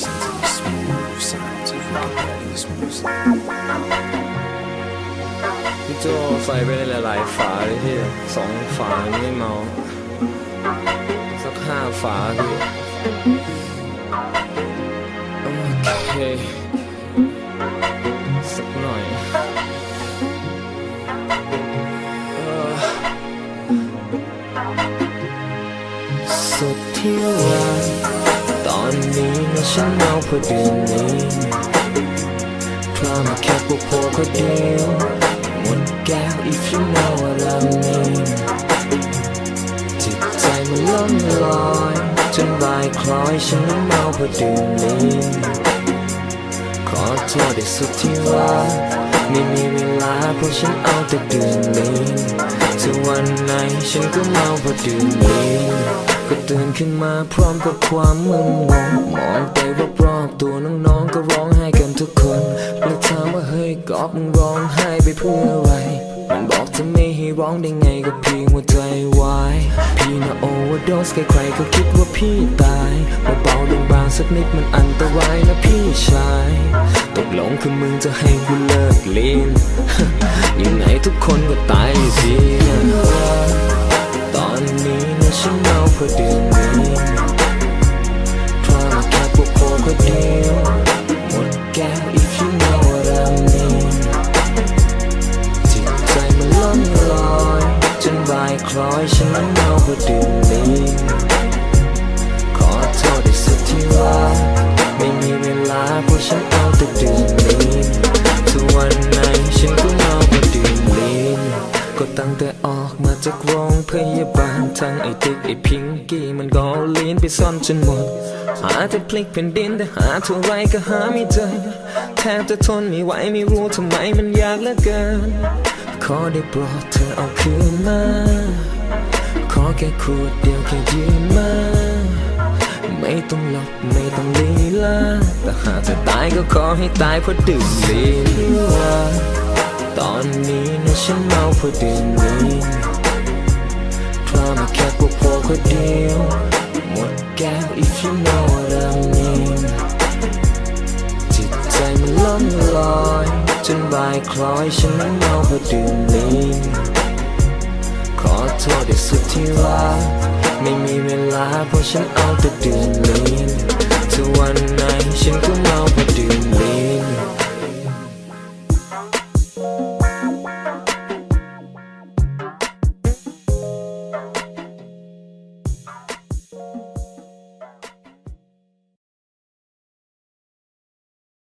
พี่โจใส่ไปในหลายๆฝาเลยพี่สองฝาไม่เมา สักห้าฝาพี่โอเคสักหน่อยสุดที่รัก ตอนนี้นะฉันเมาเพราะดื่มนี้คลามาแค่พวกพวกคนเดียวหมดแก้ว if you know what I mean จิตใจมันล่องลอยจนบายคล้อยฉันเมาเพราะดื่มนี้ขอโทษที่สุดที่รักไม่มีเวลาเพราะฉันเอาแต่ดื่มนี้ถึงวันไหนฉันก็เมาเพราะดื่มนี้ ก็ตื่นขึ้นมาพร้อมกับความมึนงงมองไปรอบๆตัวน้องๆก็ร้องไห้กันทุกคนแล้วถามว่าเฮ้ยกอบมึงร้องไห้ไปเพื่ออะไร มันบอกจะไม่ให้ร้องได้ไงก็เพียงหัวใจวายพี่น่ะโอเวอร์โดสใครๆก็คิดว่าพี่ตายเบาๆลงบางสักนิดมันอันตรายนะพี่ชายตกลงคือมึงจะให้กูเลิกเลีนยังไงทุกคนก็ตายสินะตอนนี้ ฉันเมาเพราะดื่มนี้เพราะมาแค่พวกโคคนเดียวหมดแก้ว if you know what I mean จิตใจมันล่องลอยจนบายคล้อยฉันนั้นเมาเพราะดื่มนี้ขอโทษที่สุดที่รักไม่มีเวลาเพราะฉันเอาแต่ดื่มนี้ทุกวันไหนฉันก็เมาเพราะดื่มลีนก็ตั้งแต่ออ มาจากโรงพยาบาลทั้งไอ้ติ๊กไอ้พิงกี้มันก็เลีนไปซ่อนจนหมด หาแต่พลิกแผ่นดินแต่หาเท่าไรก็หาไม่เจอ แทบจะทนไม่ไหวไม่รู้ทำไมมันยากเหลือเกิน ขอได้โปรดเธอเอาคืนมา ขอแค่ขวดเดียวแค่ยืนมา ไม่ต้องหลบไม่ต้องลีลาแต่หากจะตายก็ขอให้ตายเพราะดื่มลีลาตอนนี้นะฉันเมาเพราะดื่มลี เพราะมาแค่พวกพวกคนเดียวหมดแก้ว if you know what I mean จิตใจมันล่องลอยจนบายคล้อยฉันนั้นเมาเพราะดื่มลีนขอโทษที่สุดที่รักไม่มีเวลาเพราะฉันเอาแต่ดื่มลีน